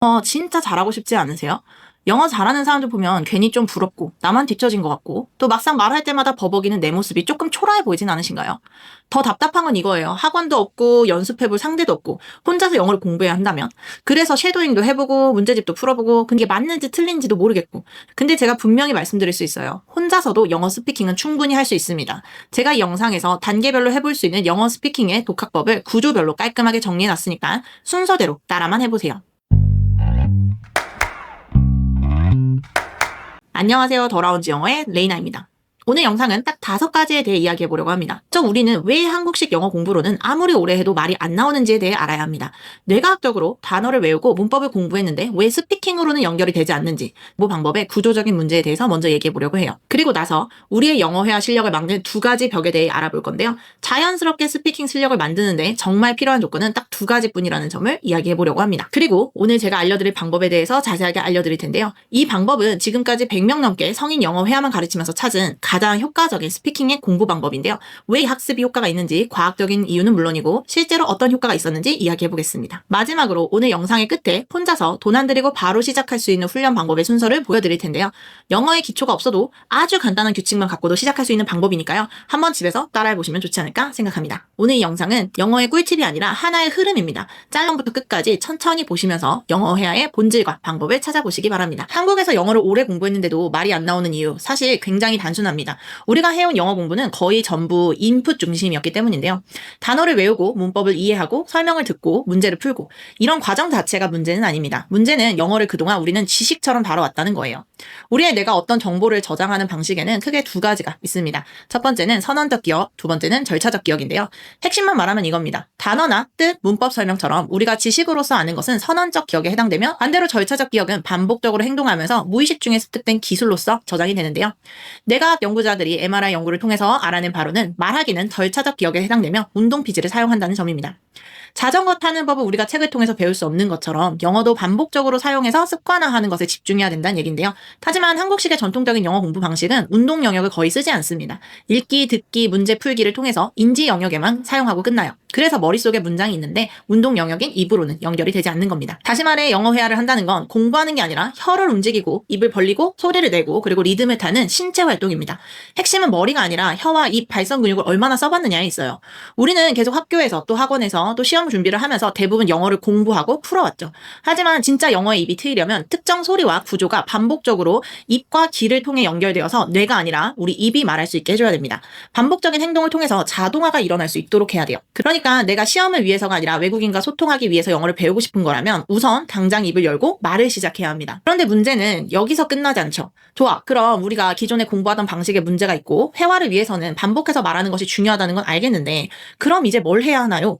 어, 진짜 잘하고 싶지 않으세요? 영어 잘하는 사람들 보면 괜히 좀 부럽고 나만 뒤처진 것 같고 또 막상 말할 때마다 버벅이는 내 모습이 조금 초라해 보이진 않으신가요? 더 답답한 건 이거예요. 학원도 없고 연습해볼 상대도 없고 혼자서 영어를 공부해야 한다면 그래서 쉐도잉도 해보고 문제집도 풀어보고 그게 맞는지 틀린지도 모르겠고 근데 제가 분명히 말씀드릴 수 있어요. 혼자서도 영어 스피킹은 충분히 할 수 있습니다. 제가 이 영상에서 단계별로 해볼 수 있는 영어 스피킹의 독학법을 구조별로 깔끔하게 정리해놨으니까 순서대로 따라만 해보세요. 안녕하세요. 더라운 지 영어의 레이나입니다. 오늘 영상은 딱 다섯 가지에 대해 이야기해 보려고 합니다. 저 우리는 왜 한국식 영어 공부로는 아무리 오래 해도 말이 안 나오는지에 대해 알아야 합니다. 뇌과학적으로 단어를 외우고 문법을 공부했는데 왜 스피킹으로는 연결이 되지 않는지, 뭐 방법의 구조적인 문제에 대해서 먼저 얘기해 보려고 해요. 그리고 나서 우리의 영어 회화 실력을 막는 두 가지 벽에 대해 알아볼 건데요. 자연스럽게 스피킹 실력을 만드는데 정말 필요한 조건은 딱 두 가지뿐이라는 점을 이야기해 보려고 합니다. 그리고 오늘 제가 알려드릴 방법에 대해서 자세하게 알려드릴 텐데요. 이 방법은 지금까지 100명 넘게 성인 영어 회화만 가르치면서 찾은 가장 효과적인 스피킹의 공부 방법인데요. 왜 학습이 효과가 있는지 과학적인 이유는 물론이고 실제로 어떤 효과가 있었는지 이야기해 보겠습니다. 마지막으로 오늘 영상의 끝에 혼자서 돈 안 들이고 바로 시작할 수 있는 훈련 방법의 순서를 보여드릴 텐데요. 영어의 기초가 없어도 아주 간단한 규칙만 갖고도 시작할 수 있는 방법이니까요. 한번 집에서 따라해 보시면 좋지 않을까 생각합니다. 오늘 이 영상은 영어의 꿀팁이 아니라 하나의 흐름입니다. 짤롱부터 끝까지 천천히 보시면서 영어 회화의 본질과 방법을 찾아보시기 바랍니다. 한국에서 영어를 오래 공부했는데도 말이 안 나오는 이유 사실 굉장히 단순합니다. 우리가 해온 영어 공부는 거의 전부 인풋 중심이었기 때문인데요. 단어를 외우고 문법을 이해하고 설명을 듣고 문제를 풀고 이런 과정 자체가 문제는 아닙니다. 문제는 영어를 그동안 우리는 지식처럼 다뤄왔다는 거예요. 우리의 뇌가 어떤 정보를 저장하는 방식에는 크게 두 가지가 있습니다. 첫 번째는 선언적 기억, 두 번째는 절차적 기억인데요. 핵심만 말하면 이겁니다. 단어나 뜻, 문법 설명처럼 우리가 지식으로서 아는 것은 선언적 기억에 해당되며 반대로 절차적 기억은 반복적으로 행동하면서 무의식 중에 습득된 기술로서 저장이 되는데요. 뇌과학 연구자들이 MRI 연구를 통해서 알아낸 바로는 말하기는 절차적 기억에 해당되며 운동 피지를 사용한다는 점입니다. 자전거 타는 법을 우리가 책을 통해서 배울 수 없는 것처럼 영어도 반복적으로 사용해서 습관화하는 것에 집중해야 된다는 얘기인데요. 하지만 한국식의 전통적인 영어 공부 방식은 운동 영역을 거의 쓰지 않습니다. 읽기, 듣기, 문제 풀기를 통해서 인지 영역에만 사용하고 끝나요. 그래서 머릿속에 문장이 있는데 운동 영역인 입으로는 연결이 되지 않는 겁니다. 다시 말해 영어 회화를 한다는 건 공부하는 게 아니라 혀를 움직이고 입을 벌리고 소리를 내고 그리고 리듬을 타는 신체 활동입니다. 핵심은 머리가 아니라 혀와 입 발성 근육을 얼마나 써봤느냐에 있어요. 우리는 계속 학교에서 또 학원에서 또 시험 준비를 하면서 대부분 영어를 공부하고 풀어왔죠. 하지만 진짜 영어의 입이 트이려면 특정 소리와 구조가 반복적으로 입과 귀를 통해 연결되어서 뇌가 아니라 우리 입이 말할 수 있게 해줘야 됩니다. 반복적인 행동을 통해서 자동화가 일어날 수 있도록 해야 돼요. 그러니까 내가 시험을 위해서가 아니라 외국인과 소통하기 위해서 영어를 배우고 싶은 거라면 우선 당장 입을 열고 말을 시작해야 합니다. 그런데 문제는 여기서 끝나지 않죠. 좋아. 그럼 우리가 기존에 공부하던 방식에 문제가 있고 회화를 위해서는 반복해서 말하는 것이 중요하다는 건 알겠는데 그럼 이제 뭘 해야 하나요?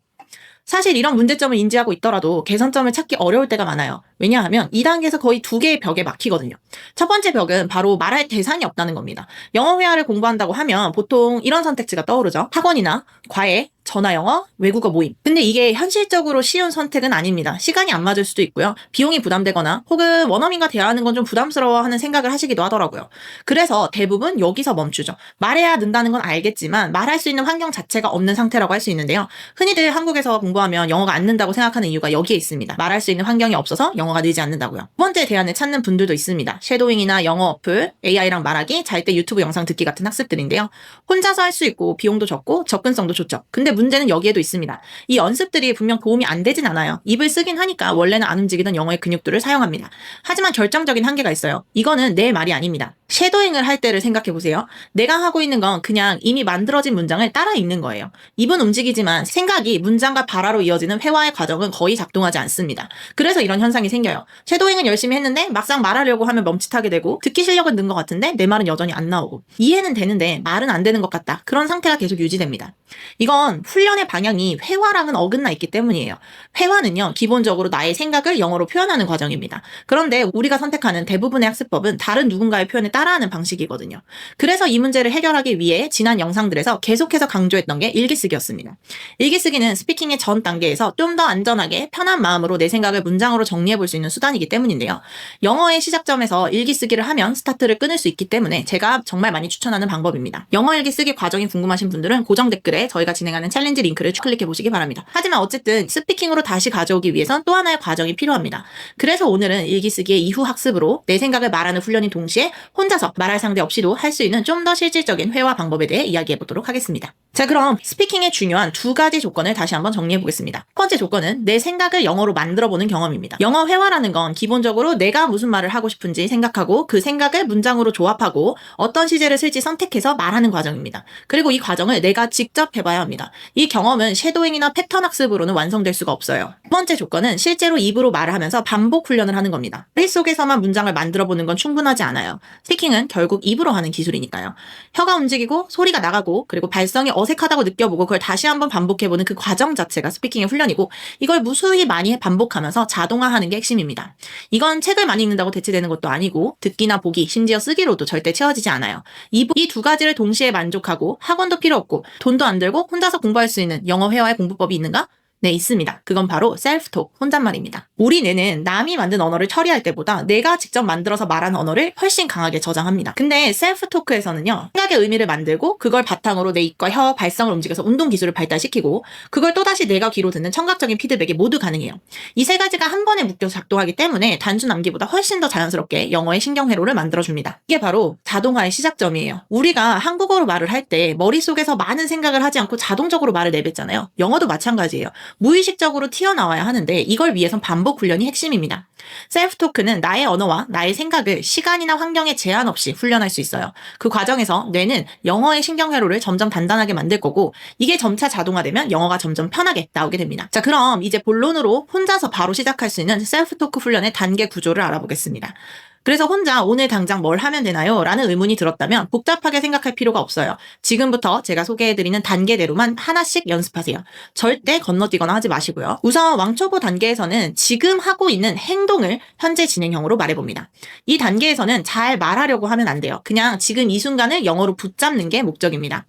사실 이런 문제점을 인지하고 있더라도 개선점을 찾기 어려울 때가 많아요. 왜냐하면 2단계에서 거의 두 개의 벽에 막히거든요. 첫 번째 벽은 바로 말할 대상이 없다는 겁니다. 영어 회화를 공부한다고 하면 보통 이런 선택지가 떠오르죠. 학원이나 과외, 전화 영어, 외국어 모임. 근데 이게 현실적으로 쉬운 선택은 아닙니다. 시간이 안 맞을 수도 있고요. 비용이 부담되거나 혹은 원어민과 대화하는 건 좀 부담스러워 하는 생각을 하시기도 하더라고요. 그래서 대부분 여기서 멈추죠. 말해야 는다는 건 알겠지만 말할 수 있는 환경 자체가 없는 상태라고 할 수 있는데요. 흔히들 한국에서 공부하면 영어가 안 는다고 생각하는 이유가 여기에 있습니다. 말할 수 있는 환경이 없어서 영어 가 늘지 않는다고요. 두 번째 대안을 찾는 분들도 있습니다. 쉐도잉이나 영어 어플, AI랑 말하기, 잘 때 유튜브 영상 듣기 같은 학습들인데요. 혼자서 할 수 있고 비용도 적고 접근성도 좋죠. 근데 문제는 여기에도 있습니다. 이 연습들이 분명 도움이 안 되진 않아요. 입을 쓰긴 하니까 원래는 안 움직이던 영어의 근육들을 사용합니다. 하지만 결정적인 한계가 있어요. 이거는 내 말이 아닙니다. 쉐도잉을 할 때를 생각해 보세요. 내가 하고 있는 건 그냥 이미 만들어진 문장을 따라 읽는 거예요. 입은 움직이지만 생각이 문장과 발화로 이어지는 회화의 과정은 거의 작동하지 않습니다. 그래서 이런 현상이 생 겨요. 쉐도잉은 열심히 했는데 막상 말하려고 하면 멈칫하게 되고 듣기 실력은 는 것 같은데 내 말은 여전히 안 나오고 이해는 되는데 말은 안 되는 것 같다. 그런 상태가 계속 유지됩니다. 이건 훈련의 방향이 회화랑은 어긋나 있기 때문이에요. 회화는요, 기본적으로 나의 생각을 영어로 표현하는 과정입니다. 그런데 우리가 선택하는 대부분의 학습법은 다른 누군가의 표현에 따라 따라하는 방식이거든요. 그래서 이 문제를 해결하기 위해 지난 영상들에서 계속해서 강조했던 게 일기쓰기였습니다. 일기쓰기는 스피킹의 전 단계에서 좀 더 안전하게 편한 마음으로 내 생각을 문장으로 정리해 볼수 있는 수단이기 때문인데요. 영어의 시작점에서 일기 쓰기를 하면 스타트를 끊을 수 있기 때문에 제가 정말 많이 추천하는 방법입니다. 영어 일기 쓰기 과정이 궁금하신 분들은 고정 댓글에 저희가 진행하는 챌린지 링크를 클릭해 보시기 바랍니다. 하지만 어쨌든 스피킹으로 다시 가져오기 위해선 또 하나의 과정이 필요합니다. 그래서 오늘은 일기 쓰기의 이후 학습으로 내 생각을 말하는 훈련인 동시에 혼자서 말할 상대 없이도 할 수 있는 좀 더 실질적인 회화 방법에 대해 이야기해 보도록 하겠습니다. 자, 그럼 스피킹의 중요한 두 가지 조건을 다시 한번 정리해 보겠습니다. 첫 번째 조건은 내 생각을 영어로 만들어 보는 경험입니다. 영어 회화 라는 건 기본적으로 내가 무슨 말을 하고 싶은지 생각하고 그 생각을 문장으로 조합하고 어떤 시제를 쓸지 선택해서 말하는 과정입니다. 그리고 이 과정을 내가 직접 해봐야 합니다. 이 경험은 쉐도잉이나 패턴 학습으로는 완성될 수가 없어요. 두 번째 조건은 실제로 입으로 말을 하면서 반복 훈련을 하는 겁니다. 머릿속에서만 문장을 만들어 보는 건 충분하지 않아요. 스피킹은 결국 입으로 하는 기술이니까요. 혀가 움직이고 소리가 나가고 그리고 발성이 어색하다고 느껴보고 그걸 다시 한번 반복해보는 그 과정 자체가 스피킹의 훈련이고 이걸 무수히 많이 반복하면서 자동화하는 게 핵심입니다. 이건 책을 많이 읽는다고 대체되는 것도 아니고 듣기나 보기, 심지어 쓰기로도 절대 채워지지 않아요. 이두 가지를 동시에 만족하고 학원도 필요 없고 돈도 안 들고 혼자서 공부할 수 있는 영어 회화의 공부법이 있는가? 네, 있습니다. 그건 바로 셀프톡, 혼잣말입니다. 우리 뇌는 남이 만든 언어를 처리할 때보다 내가 직접 만들어서 말하는 언어를 훨씬 강하게 저장합니다. 근데 셀프토크에서는요, 생각의 의미를 만들고 그걸 바탕으로 내 입과 혀, 발성을 움직여서 운동 기술을 발달시키고 그걸 또다시 내가 귀로 듣는 청각적인 피드백이 모두 가능해요. 이 세 가지가 한 번에 묶여서 작동하기 때문에 단순 암기보다 훨씬 더 자연스럽게 영어의 신경회로를 만들어줍니다. 이게 바로 자동화의 시작점이에요. 우리가 한국어로 말을 할 때 머릿속에서 많은 생각을 하지 않고 자동적으로 말을 내뱉잖아요. 영어도 마찬가지예요. 무의식적으로 튀어나와야 하는데 이걸 위해선 반복 훈련이 핵심입니다. 셀프 토크는 나의 언어와 나의 생각을 시간이나 환경에 제한 없이 훈련할 수 있어요. 그 과정에서 뇌는 영어의 신경회로를 점점 단단하게 만들 거고 이게 점차 자동화되면 영어가 점점 편하게 나오게 됩니다. 자, 그럼 이제 본론으로 혼자서 바로 시작할 수 있는 셀프 토크 훈련의 단계 구조를 알아보겠습니다. 그래서 혼자 오늘 당장 뭘 하면 되나요? 라는 의문이 들었다면 복잡하게 생각할 필요가 없어요. 지금부터 제가 소개해드리는 단계대로만 하나씩 연습하세요. 절대 건너뛰거나 하지 마시고요. 우선 왕초보 단계에서는 지금 하고 있는 행동을 현재 진행형으로 말해봅니다. 이 단계에서는 잘 말하려고 하면 안 돼요. 그냥 지금 이 순간을 영어로 붙잡는 게 목적입니다.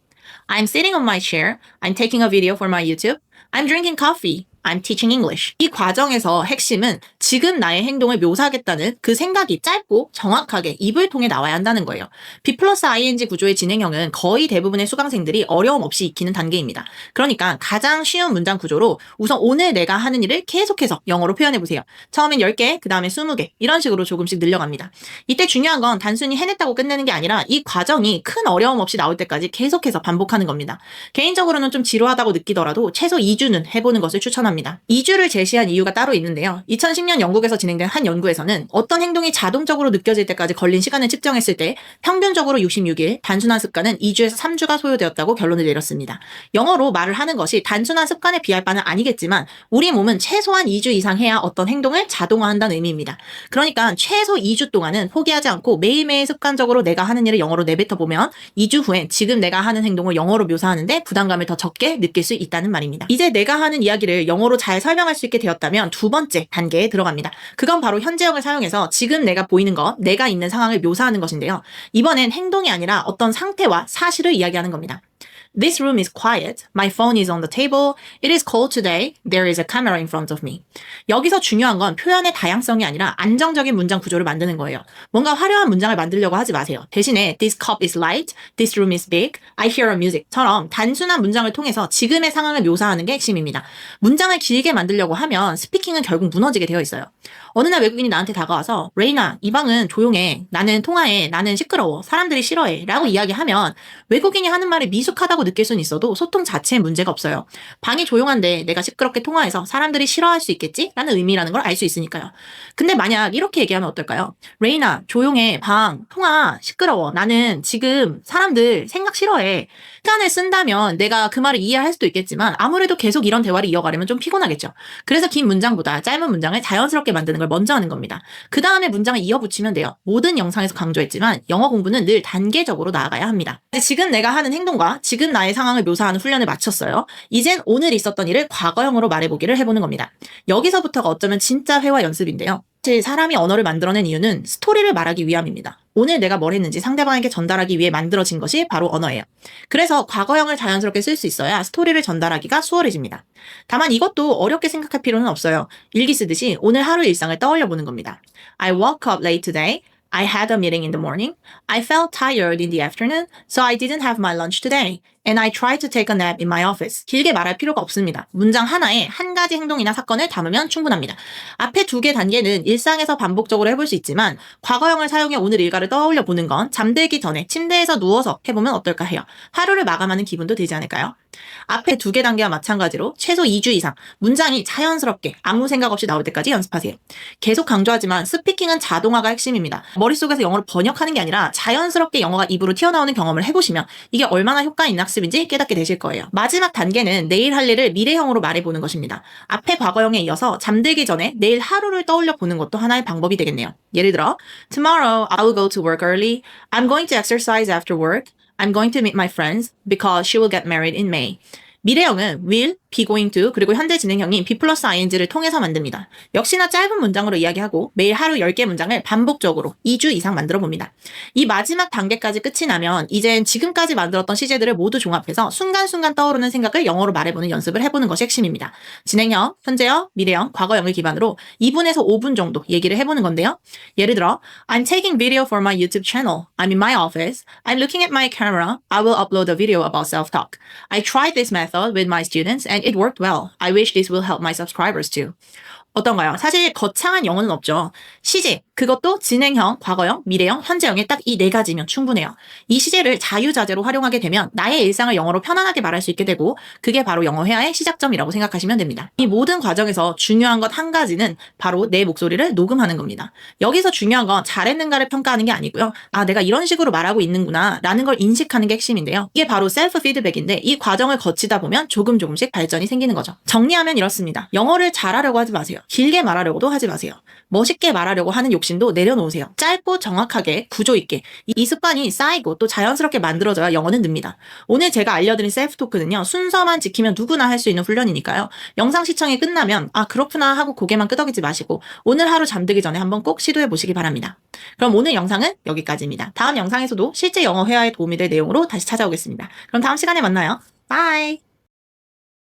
I'm sitting on my chair. I'm taking a video for my YouTube. I'm drinking coffee. I'm teaching English. 이 과정에서 핵심은 지금 나의 행동을 묘사하겠다는 그 생각이 짧고 정확하게 입을 통해 나와야 한다는 거예요. B 플러스 ing 구조의 진행형은 거의 대부분의 수강생들이 어려움 없이 익히는 단계입니다. 그러니까 가장 쉬운 문장 구조로 우선 오늘 내가 하는 일을 계속해서 영어로 표현해 보세요. 처음엔 10개, 그 다음에 20개 이런 식으로 조금씩 늘려갑니다. 이때 중요한 건 단순히 해냈다고 끝내는 게 아니라 이 과정이 큰 어려움 없이 나올 때까지 계속해서 반복하는 겁니다. 개인적으로는 좀 지루하다고 느끼더라도 최소 2주는 해보는 것을 추천합니다. 합니다. 2주를 제시한 이유가 따로 있는데요. 2010년 영국에서 진행된 한 연구에서는 어떤 행동이 자동적으로 느껴질 때까지 걸린 시간을 측정했을 때 평균적으로 66일, 단순한 습관은 2주에서 3주가 소요되었다고 결론을 내렸습니다. 영어로 말을 하는 것이 단순한 습관에 비할 바는 아니겠지만 우리 몸은 최소한 2주 이상 해야 어떤 행동을 자동화한다는 의미입니다. 그러니까 최소 2주 동안은 포기하지 않고 매일매일 습관적으로 내가 하는 일을 영어로 내뱉어 보면 2주 후엔 지금 내가 하는 행동을 영어로 묘사하는데 부담감을 더 적게 느낄 수 있다는 말입니다. 이제 내가 하는 이야기를 영어 영어로 잘 설명할 수 있게 되었다면 두 번째 단계에 들어 갑니다. 그건 바로 현재형을 사용해서 지금 내가 보이는 것, 내가 있는 상황을 묘사하는 것인데요. 이번엔 행동이 아니라 어떤 상태와 사실을 이야기하는 겁니다. This room is quiet. My phone is on the table. It is cold today. There is a camera in front of me. 여기서 중요한 건 표현의 다양성이 아니라 안정적인 문장 구조를 만드는 거예요. 뭔가 화려한 문장을 만들려고 하지 마세요. 대신에 This cup is light. This room is big. I hear a music.처럼 단순한 문장을 통해서 지금의 상황을 묘사하는 게 핵심입니다. 문장을 길게 만들려고 하면 스피킹은 결국 무너지게 되어 있어요. 어느 날 외국인이 나한테 다가와서 레이나 이 방은 조용해. 나는 통화해. 나는 시끄러워. 사람들이 싫어해. 라고 이야기하면 외국인이 하는 말이 미숙하다고 느낄 수는 있어도 소통 자체에 문제가 없어요. 방이 조용한데 내가 시끄럽게 통화해서 사람들이 싫어할 수 있겠지? 라는 의미라는 걸 알 수 있으니까요. 근데 만약 이렇게 얘기하면 어떨까요? 레이나, 조용해. 방, 통화, 시끄러워. 나는 지금 사람들 생각 싫어해. 시간을 쓴다면 내가 그 말을 이해할 수도 있겠지만 아무래도 계속 이런 대화를 이어가려면 좀 피곤하겠죠. 그래서 긴 문장보다 짧은 문장을 자연스럽게 만드는 걸 먼저 하는 겁니다. 그 다음에 문장을 이어붙이면 돼요. 모든 영상에서 강조했지만 영어 공부는 늘 단계적으로 나아가야 합니다. 지금 내가 하는 행동과 지금 나의 상황을 묘사하는 훈련을 마쳤어요. 이젠 오늘 있었던 일을 과거형으로 말해보기를 해보는 겁니다. 여기서부터가 어쩌면 진짜 회화 연습인데요. 제 사람이 언어를 만들어낸 이유는 스토리를 말하기 위함입니다. 오늘 내가 뭘 했는지 상대방에게 전달하기 위해 만들어진 것이 바로 언어예요. 그래서 과거형을 자연스럽게 쓸 수 있어야 스토리를 전달하기가 수월해집니다. 다만 이것도 어렵게 생각할 필요는 없어요. 일기 쓰듯이 오늘 하루 일상을 떠올려 보는 겁니다. I woke up late today. I had a meeting in the morning. I felt tired in the afternoon, so I didn't have my lunch today. And I tried to take a nap in my office. 길게 말할 필요가 없습니다. 문장 하나에 한 가지 행동이나 사건을 담으면 충분합니다. 앞에 두 개 단계는 일상에서 반복적으로 해볼 수 있지만 과거형을 사용해 오늘 일과를 떠올려 보는 건 잠들기 전에 침대에서 누워서 해보면 어떨까 해요. 하루를 마감하는 기분도 되지 않을까요? 앞에 두 개 단계와 마찬가지로 최소 2주 이상 문장이 자연스럽게 아무 생각 없이 나올 때까지 연습하세요. 계속 강조하지만 스피킹은 자동화가 핵심입니다. 머릿속에서 영어를 번역하는 게 아니라 자연스럽게 영어가 입으로 튀어나오는 경험을 해보시면 이게 얼마나 효과 있는 학습인지 깨닫게 되실 거예요. 마지막 단계는 내일 할 일을 미래형으로 말해보는 것입니다. 앞에 과거형에 이어서 잠들기 전에 내일 하루를 떠올려 보는 것도 하나의 방법이 되겠네요. 예를 들어 Tomorrow I will go to work early. I'm going to exercise after work. I'm going to meet my friends because she will get married in May. 미래형은 will, be going to, 그리고 현재 진행형인 be 플러스 ing를 통해서 만듭니다. 역시나 짧은 문장으로 이야기하고 매일 하루 10개 문장을 반복적으로 2주 이상 만들어 봅니다. 이 마지막 단계까지 끝이 나면 이젠 지금까지 만들었던 시제들을 모두 종합해서 순간순간 떠오르는 생각을 영어로 말해보는 연습을 해보는 것이 핵심입니다. 진행형, 현재형, 미래형, 과거형을 기반으로 2분에서 5분 정도 얘기를 해보는 건데요. 예를 들어 I'm taking video for my YouTube channel. I'm in my office. I'm looking at my camera. I will upload a video about self-talk. I tried this method with my students and it worked well. I wish this will help my subscribers too. 어떤가요? 사실 거창한 영어는 없죠. 시제, 그것도 진행형, 과거형, 미래형, 현재형의 딱 이 네 가지면 충분해요. 이 시제를 자유자재로 활용하게 되면 나의 일상을 영어로 편안하게 말할 수 있게 되고 그게 바로 영어 회화의 시작점이라고 생각하시면 됩니다. 이 모든 과정에서 중요한 것 한 가지는 바로 내 목소리를 녹음하는 겁니다. 여기서 중요한 건 잘했는가를 평가하는 게 아니고요. 아, 내가 이런 식으로 말하고 있는구나 라는 걸 인식하는 게 핵심인데요. 이게 바로 셀프 피드백인데 이 과정을 거치다 보면 조금 조금씩 발전이 생기는 거죠. 정리하면 이렇습니다. 영어를 잘하려고 하지 마세요. 길게 말하려고도 하지 마세요. 멋있게 말하려고 하는 욕심도 내려놓으세요. 짧고 정확하게 구조 있게 이, 이 습관이 쌓이고 또 자연스럽게 만들어져야 영어는 늡니다. 오늘 제가 알려드린 셀프 토크는요. 순서만 지키면 누구나 할 수 있는 훈련이니까요. 영상 시청이 끝나면 아 그렇구나 하고 고개만 끄덕이지 마시고 오늘 하루 잠들기 전에 한번 꼭 시도해 보시기 바랍니다. 그럼 오늘 영상은 여기까지입니다. 다음 영상에서도 실제 영어 회화에 도움이 될 내용으로 다시 찾아오겠습니다. 그럼 다음 시간에 만나요. 바이!